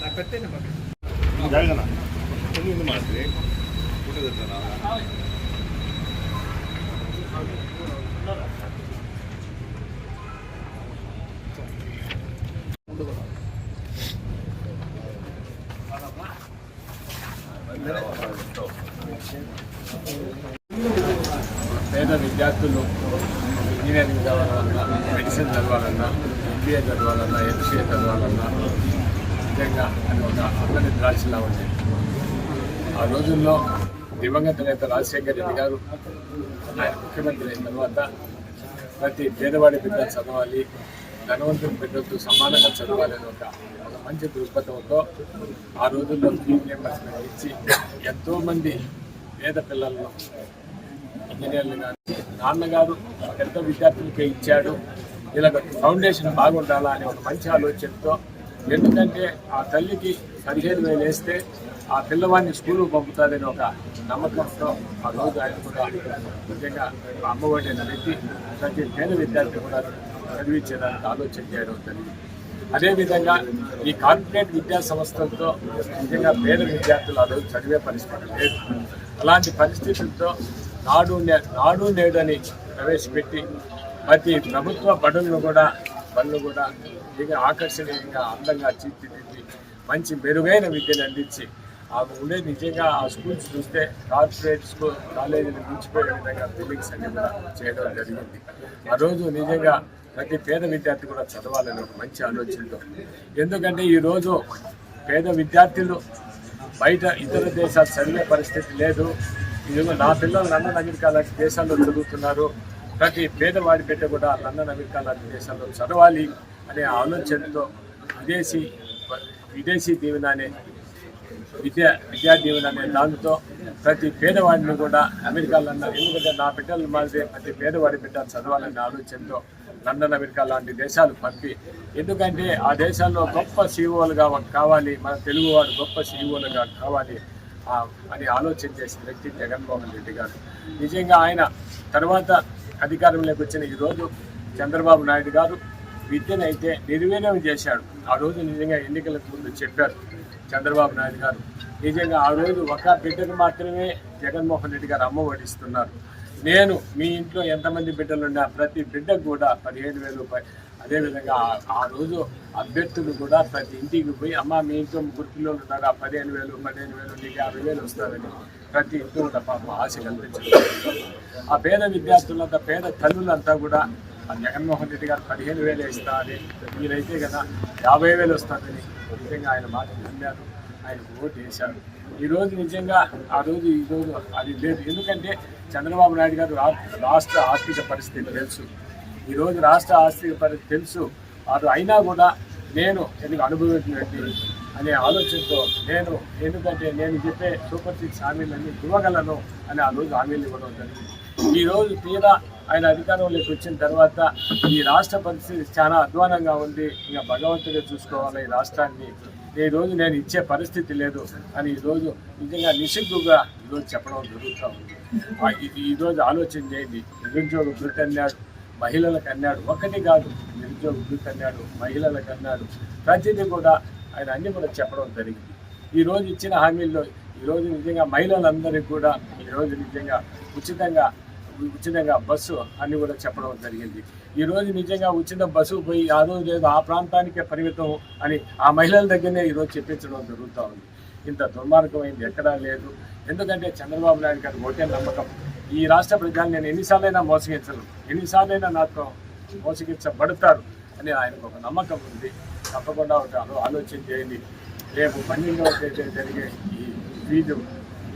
నాకు పెట్టేయండి మాకు. ಜಾಗನ ಮುಂದೆ ಮಾಡ್ತೀರಿ ಊಟದ ಹತ್ರನಾ? పేద విద్యార్థులు ఇంజనీరింగ్ చదవాలన్నా మెడిసిన్ చదవాలన్నా ఎంబీఏ చదవాలన్నా ఎంసీఏ చదవాలన్నా నిజంగా అని ఒక అందరి ద్రాక్షలా ఉంది ఆ రోజుల్లో దివంగత నేత రాజశేఖర్ రెడ్డి గారు ఆయన ముఖ్యమంత్రి అయిన తర్వాత ప్రతి పేదవాడి బిడ్డ చదవాలి ధనవంతుని బిడ్డలతో సమానంగా చదవాలి అని ఒక ఒక మంచి దృక్పథంతో ఆ రోజుల్లో ఫీ రియంబర్స్మెంట్ ఇచ్చి ఎంతోమంది పేద పిల్లలను ఇంజనీర్లు కానీ నాన్నగారు పెద్ద విద్యార్థులకే ఇచ్చాడు. ఇలా ఫౌండేషన్ బాగుండాలా అనే ఒక మంచి ఆలోచనతో ఎందుకంటే ఆ తల్లికి పదిహేను వేలు వేస్తే ఆ పిల్లవాడిని స్కూల్కి పంపుతాదని ఒక నమ్మకంతో ఆ రోజు ఆయన కూడా నిజంగా అమ్మఒడి పెట్టి ప్రతి పేద విద్యార్థి కూడా చదివించేదానికి ఆలోచన చేయడం జరిగింది. అదేవిధంగా ఈ కార్పొరేట్ విద్యా సంస్థలతో ముఖ్యంగా పేద విద్యార్థులు ఆ రోజు చదివే పరిస్థితి లేదు. అలాంటి పరిస్థితులతో నాడు నాడు నేడని ప్రవేశపెట్టి ప్రతి ప్రభుత్వ బడులను కూడా పనులు కూడా ఇక ఆకర్షణీయంగా అందంగా తీర్చిదిద్ది మంచి మెరుగైన విద్యను అందించి ఆ ఉండే నిజంగా ఆ స్కూల్స్ చూస్తే కార్పొరేట్ స్కూల్ కాలేజీని మించిపోయే విధంగా బిల్డింగ్స్ అన్ని కూడా చేయడం జరిగింది. ఆ రోజు నిజంగా ప్రతి పేద విద్యార్థి కూడా చదవాలని ఒక మంచి ఆలోచనతో. ఎందుకంటే ఈరోజు పేద విద్యార్థులు బయట ఇతర దేశాలు చదివే పరిస్థితి లేదు. ఇదిగో నా పిల్లలు లండన్ అమెరికా లాంటి దేశాల్లో చదువుతున్నారు. ప్రతి పేదవాడి బిడ్డ కూడా లండన్ అమెరికా లాంటి దేశాల్లో చదవాలి అనే ఆలోచనతో విదేశీ విదేశీ దీవెన అనే విద్యా విద్యా దీవెన అనే దానితో ప్రతి పేదవాడిని కూడా అమెరికాలో లండన్ ఎందుకంటే నా బిడ్డలు మాదిరి ప్రతి పేదవాడి బిడ్డ చదవాలనే ఆలోచనతో లండన్ అమెరికా లాంటి దేశాలు పంపి. ఎందుకంటే ఆ దేశాల్లో గొప్ప సీఈఓలుగా కావాలి మన తెలుగువాడు గొప్ప సీఈఓలుగా కావాలి అని ఆలోచన చేసిన వ్యక్తి జగన్మోహన్ రెడ్డి గారు. నిజంగా ఆయన తర్వాత అధికారంలోకి వచ్చిన ఈరోజు చంద్రబాబు నాయుడు గారు విద్యనైతే నిర్వీర్యం చేశాడు. ఆ రోజు నిజంగా ఎన్నికలకు ముందు చెప్పారు చంద్రబాబు నాయుడు గారు. నిజంగా ఆ రోజు ఒక బిడ్డకు మాత్రమే జగన్మోహన్ రెడ్డి గారు అమ్మ వడిస్తున్నారు నేను మీ ఇంట్లో ఎంతమంది బిడ్డలున్నా ప్రతి బిడ్డకు కూడా పదిహేడు వేలు రూపాయలు అదేవిధంగా ఆ- రోజు అభ్యర్థులు కూడా ప్రతి ఇంటికి పోయి అమ్మ మీ ఇంట్లో ముగ్గురు పిల్లలు ఉన్నారు? ఆ పదిహేను వేలు పదిహేను వేలు నీకు యాభై వేలు వస్తారని ప్రతి ఇంట్లో కూడా పాపం ఆశ కల్పించారు ఆ పేద విద్యార్థులంతా పేద తల్లులంతా కూడా ఆ జగన్మోహన్ రెడ్డి గారు పదిహేను వేలు ఇస్తా అని మీరైతే కదా యాభై వేలు వస్తుందని నిజంగా ఆయన మాట నమ్మారు ఆయనకు ఓటు వేశారు ఈరోజు నిజంగా ఆ రోజు ఈ రోజు అది లేదు. ఎందుకంటే చంద్రబాబు నాయుడు గారు రాష్ట్ర ఆర్థిక పరిస్థితి తెలుసు. ఈ రోజు రాష్ట్ర ఆర్థిక పరిస్థితి తెలుసు. అది అయినా కూడా నేను ఎందుకు అనుభవించినట్టు అనే ఆలోచనతో నేను ఎందుకంటే నేను చెప్పే సూపర్ సిక్స్ హామీలన్నీ ఇవ్వగలను అని ఆ రోజు హామీలు ఇవ్వడం జరిగింది. ఈ రోజు తీరా ఆయన అధికారంలోకి వచ్చిన తర్వాత ఈ రాష్ట్ర పరిస్థితి చాలా అధ్వానంగా ఉంది. ఇంకా భగవంతుడే చూసుకోవాలి ఈ రాష్ట్రాన్ని. ఈ రోజు నేను ఇచ్చే పరిస్థితి లేదు అని ఈ రోజు నిజంగా నిస్సిగ్గుగా ఈరోజు చెప్పడం జరుగుతూ ఉంది. ఈరోజు ఈ- రోజు ఆలోచన చేయండి. నిరుద్యోగ బ్రిటన్ మహిళలకు అన్నాడు. ఒక్కటి కాదు నిరుద్యోగ వృత్తి అన్నాడు మహిళలకు అన్నాడు. ప్రతిదీ కూడా ఆయన అన్ని కూడా చెప్పడం జరిగింది. ఈరోజు ఇచ్చిన హామీల్లో ఈరోజు నిజంగా మహిళలందరికీ కూడా ఈరోజు నిజంగా ఉచితంగా ఉచితంగా బస్సు అని కూడా చెప్పడం జరిగింది. ఈరోజు నిజంగా ఉచిత బస్సు పోయి ఆ రోజు లేదు ఆ ప్రాంతానికే పరిమితం అని ఆ మహిళల దగ్గరనే ఈరోజు చెప్పించడం జరుగుతూ ఉంది. ఇంత దుర్మార్గమైంది ఎక్కడా లేదు. ఎందుకంటే చంద్రబాబు నాయుడు గారి ఓటే నమ్మకం. ఈ రాష్ట్ర ప్రజలు నేను ఎన్నిసార్లైనా మోసగించను. ఎన్నిసార్లైనా నాతో మోసగించబడతారు అని ఆయనకు ఒక నమ్మకం ఉంది. తప్పకుండా ఒక ఆలో- ఆలోచన చేయండి. రేపు పన్నెండవ తేదీ జరిగే ఈ ఫీజు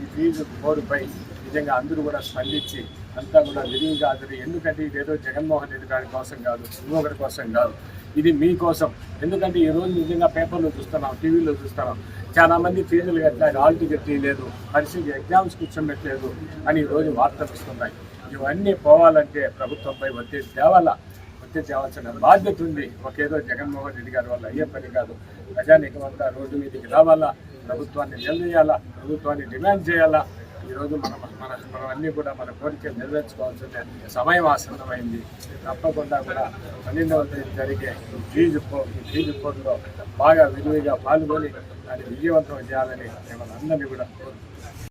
ఈ ఫీజు కోరుపై నిజంగా అందరూ కూడా స్పందించి అంతా కూడా విరివిగా హాజరు ఎందుకంటే ఇదేదో జగన్మోహన్ రెడ్డి గారి కోసం కాదు ఇంకొకరి కోసం కాదు. ఇది మీకోసం ఎందుకంటే ఈ రోజు నిజంగా పేపర్లో చూస్తున్నాం టీవీలో చూస్తున్నాం. చాలా మంది ఫీజులు కట్టలేదు హాల్ టికెట్ లేదు పరిస్థితి ఎగ్జామ్స్ కూర్చోబెట్టలేదు అని ఈరోజు రోజు వార్తలు వస్తున్నాయి. ఇవన్నీ పోవాలంటే ప్రభుత్వంపై వచ్చే తేవాలా? వచ్చే తేవాల్సిన బాధ్యత ఉంది. ఒకేదో జగన్మోహన్ రెడ్డి గారి వల్ల అయ్యే పని కాదు. ప్రజానికమంతా రోడ్డు మీదకి రావాలా? ప్రభుత్వాన్ని నిలదీయాలా? ప్రభుత్వాన్ని డిమాండ్ చేయాలా? ఈరోజు మనం మన మనం అన్నీ కూడా మన కోరికలు నెరవేర్చుకోవాల్సిన సమయం ఆసన్నమైంది తప్పకుండా కూడా పన్నెండవ తేదీ జరిగే ఫీజు ఫీజు పోటీలో బాగా విలువగా పాల్గొని దాన్ని విజయవంతం చేయాలని మిమ్మల్ని అందరినీ కూడా కోరుతున్నాం